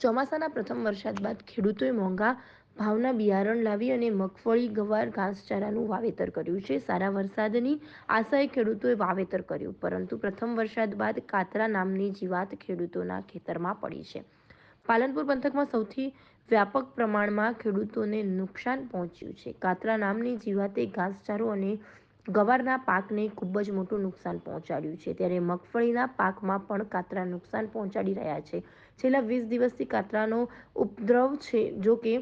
ચોમાસાના પ્રથમ વરસાદ બાદ ખેડૂતોએ મોંઘા ભાવના બિયારણ લાવી અને મગફળી, ગવાર, ઘાસચારાનું વાવેતર કર્યું છે. સારા વરસાદની આશાએ ખેડૂતોએ વાવેતર કર્યું, પરંતુ પ્રથમ વરસાદ બાદ કાતરા નામની જીવાત ખેડૂતોના ખેતરમાં પડી છે. પાલનપુર પંથકમાં સૌથી વ્યાપક પ્રમાણમાં ખેડૂતોને નુકસાન પહોંચ્યું છે. કાતરા નામની જીવાતે ઘાસચારો અને ગવારના પાકને ખૂબ જ મોટું નુકસાન પહોંચાડ્યું છે. ત્યારે મગફળીના પાકમાં પણ કાતરા નુકસાન પહોંચાડી રહ્યા છે. છેલ્લા વીસ દિવસથી કાતરાનો ઉપદ્રવ છે, જો કે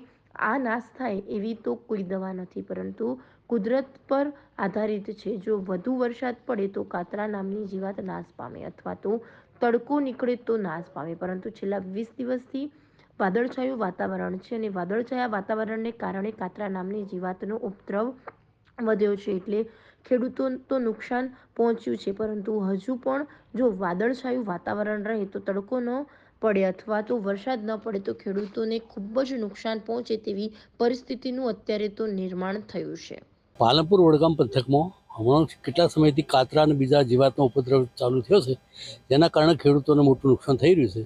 આ નાશ થાય એવી તો કોઈ દવા નથી, પરંતુ કુદરત પર આધારિત છે. જો વધુ વરસાદ પડે તો કાતરા નામની જીવાત નાશ પામે અથવા તો તડકો નીકળે તો નાશ પામે. પરંતુ છેલ્લા વીસ દિવસથી વાદળછાયું વાતાવરણ છે અને વાદળછાયા વાતાવરણને કારણે કાતરા નામની જીવાતનો ઉપદ્રવ વધ્યો છે. એટલે ખેડૂતો તો નુકસાન પહોંચ્યું છે. પરંતુ હજુ પણ જો વાદળછાયું વાતાવરણ રહે તો તડકો ન પડે અથવા તો વરસાદ ન પડે તો ખેડૂતોને ખૂબ જ નુકસાન પહોંચે તેવી પરિસ્થિતિનું અત્યારે તો નિર્માણ થયું છે. પાલનપુર વડગામ પંથકમાં હમણાં કેટલા સમયથી કાતરા અને બીજા જીવાતનો ઉપદ્રવ ચાલુ થયો છે, જેના કારણે ખેડૂતોને મોટું નુકસાન થઈ રહ્યું છે.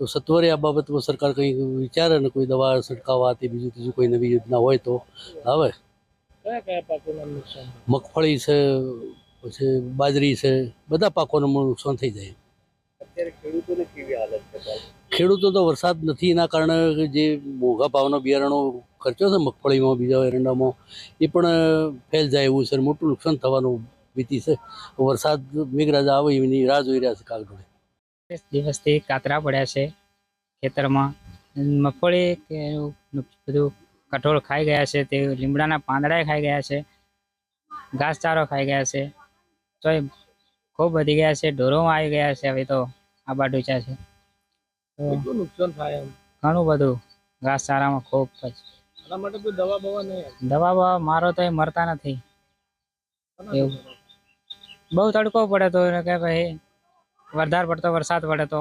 તો સત્વરે આ બાબતમાં સરકાર કંઈ વિચારે અને કોઈ દવા છંટકાવવા તે બીજું ત્રીજું કોઈ નવી યોજના હોય તો? આવે કયા કયા પાકોના નુકસાન મગફળી છે પછી બાજરી છે બધા પાકોને નુકસાન થઈ જાય. અત્યારે ખેડૂતોને કેવી હાલત છે ખેડૂતો તો વરસાદ નથી એના કારણે જે મોંઘા ભાવના બિયારણો ખર્ચો છે મગફળીમાં બીજા એરંડામાં એ પણ ફેલ જાય એવું છે મોટું નુકસાન થવાનું વીતી છે. વરસાદ મેઘરાજા આવે એની રાહ જોઈ રહ્યા છે કાગડોળે દિવસથી કાતરા પડ્યા છે ખેતરમાં. મગફળી કે બધું કઠોળ ખાઈ ગયા છે તે લીમડાના પાંદડા ખાઈ ગયા છે ઘાસચારો ખાઈ ગયા છે તો એ ખૂબ વધી ગયા છે ઢોરો આવી ગયા છે હવે તો આ બાડુચા છે. નુકસાન થાય ઘણું બધું ઘાસચારામાં ખૂબ પછી આના માટે કોઈ દવા બવા નહીં દવા બવા મારો તો એ મરતા નથી. એવું. બહુ તડકો પડે તો એને કે ભાઈ વધારે પડતો વરસાદ પડે તો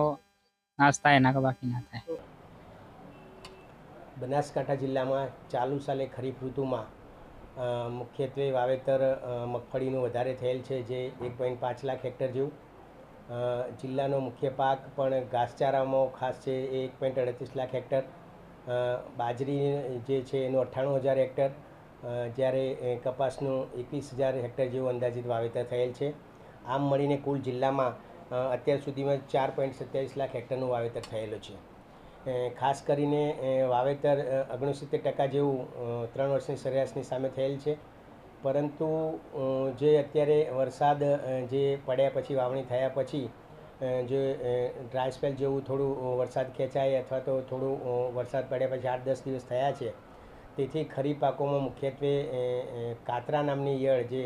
નાશ થાય કે બાકી ના થાય. બનાસકાંઠા જિલ્લામાં ચાલુ સાલે ખરીફ ઋતુમાં મુખ્યત્વે વાવેતર મગફળીનું વધારે થયેલ છે જે એક પોઈન્ટ પાંચ લાખ હેક્ટર જેવું. જિલ્લાનો મુખ્ય પાક પણ ઘાસચારામાં ખાસ છે એક પોઈન્ટ અડતીસ લાખ હેક્ટર. બાજરી જે છે એનું અઠ્ઠાણું હજાર હેક્ટર. જ્યારે કપાસનું એકવીસ હજાર હેક્ટર જેવું અંદાજિત વાવેતર થયેલ છે. આમ મળીને કુલ જિલ્લામાં અત્યાર સુધીમાં ચાર પોઈન્ટ સત્યાવીસ લાખ હેક્ટરનું વાવેતર થયેલું છે. ખાસ કરીને વાવેતર ઓગણસિત્તેર ટકા જેવું ત્રણ વર્ષની સરેરાશની સામે થયેલ છે. પરંતુ જે અત્યારે વરસાદ જે પડ્યા પછી, વાવણી થયા પછી જે ડ્રાય સ્પેલ જેવું થોડું વરસાદ ખેંચાય અથવા તો થોડું વરસાદ પડ્યા પછી આઠ દસ દિવસ થયા છે. તેથી ખરીફ પાકોમાં મુખ્યત્વે કાતરા નામની ઈયળ જે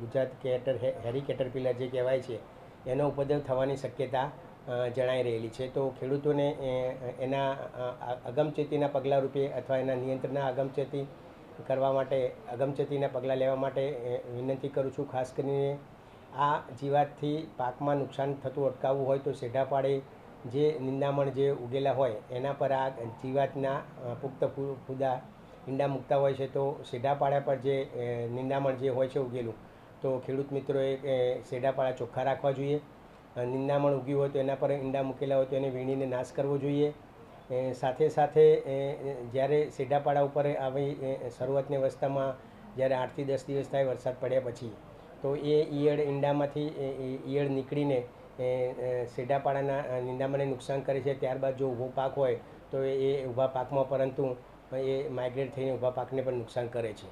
ગુજરાત કેટર હેરી કેટરપિલર જે કહેવાય છે, એનો ઉપદ્રવ થવાની શક્યતા જણાઈ રહેલી છે. તો ખેડૂતોને એના અગમચેતીના પગલાં રૂપે અથવા એના નિયંત્રણના અગમચેતી કરવા માટે, અગમચેતીના પગલાં લેવા માટે વિનંતી કરું છું. ખાસ કરીને આ જીવાતથી પાકમાં નુકસાન થતું અટકાવવું હોય તો સેઢા પાડે જે નિંદામણ જે ઉગેલા હોય, એના પર આ જીવાતના પુખ્ત ફૂદા ઈંડા મૂકતા હોય છે, તો સેઢા પાડા પર જે નિંદામણ જે હોય છે ઉગેલું, તો ખેડૂત મિત્રોએ સેઢા પાડા ચોખ્ખા રાખવા જોઈએ. નિંદામણ ઉગ્યું હોય તો એના પર ઈંડા મૂકેલા હોય તો એને વીણીને નાશ કરવો જોઈએ. સાથે સાથે જ્યારે સેઢાપાડા ઉપર આવી શરૂઆતની અવસ્થામાં જ્યારે આઠથી દસ દિવસ થાય વરસાદ પડ્યા પછી, તો એ ઈયળ ઈંડામાંથી ઈયળ નીકળીને સેઢાપાડાના નિંદામણને નુકસાન કરે છે. ત્યારબાદ જો ઊભો પાક હોય તો એ ઊભા પાકમાં પરંતુ એ માઇગ્રેટ થઈને ઊભા પાકને પણ નુકસાન કરે છે.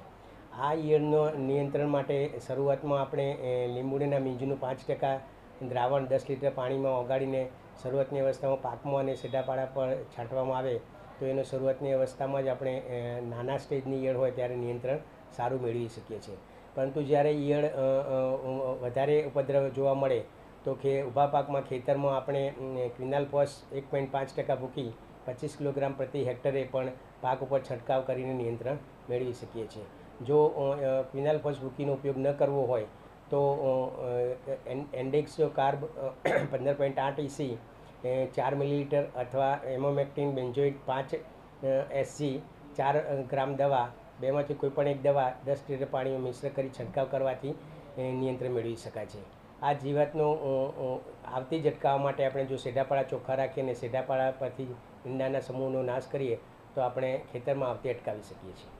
આ ઈયળનો નિયંત્રણ માટે શરૂઆતમાં આપણે લીંબુડીના મીંજનું પાંચ ટકા દ્રાવણ દસ લીટર પાણીમાં ઓગાળીને શરૂઆતની અવસ્થામાં પાકમાં અને સીધાપાડા પર છાંટવામાં આવે તો એનો શરૂઆતની અવસ્થામાં જ આપણે નાના સ્ટેજની ઈયળ હોય ત્યારે નિયંત્રણ સારું મેળવી શકીએ છીએ. પરંતુ જ્યારે ઈયળ વધારે ઉપદ્રવ જોવા મળે તો કે ઊભા પાકમાં ખેતરમાં આપણે ક્વિનાલ પોસ એક પોઈન્ટ પાંચ ટકા ભૂકી પચીસ કિલોગ્રામ પ્રતિ હેક્ટરે પણ પાક ઉપર છંટકાવ કરીને નિયંત્રણ મેળવી શકીએ છીએ. જો ક્વિનાલ ફોસ ભૂકીનો ઉપયોગ ન કરવો હોય તો એન્ડેક્સ કાર્બ પંદર પોઈન્ટ આઠ ઇસી ચાર મિલીલીટર અથવા એમોમેક્ટિન બેન્જોઇટ પાંચ એસસી ચાર ગ્રામ દવા, બેમાંથી કોઈપણ એક દવા દસ લીટર પાણીમાં મિશ્ર કરી છંટકાવ કરવાથી નિયંત્રણ મેળવી શકાય છે. આ જીવાતનો આવતી જ અટકાવવા માટે આપણે જો સેઢાપાળા ચોખ્ખા રાખીએ અને સેઢાપાડા પરથી ઈંડાના સમૂહનો નાશ કરીએ, તો આપણે ખેતરમાં આવતી અટકાવી શકીએ છીએ.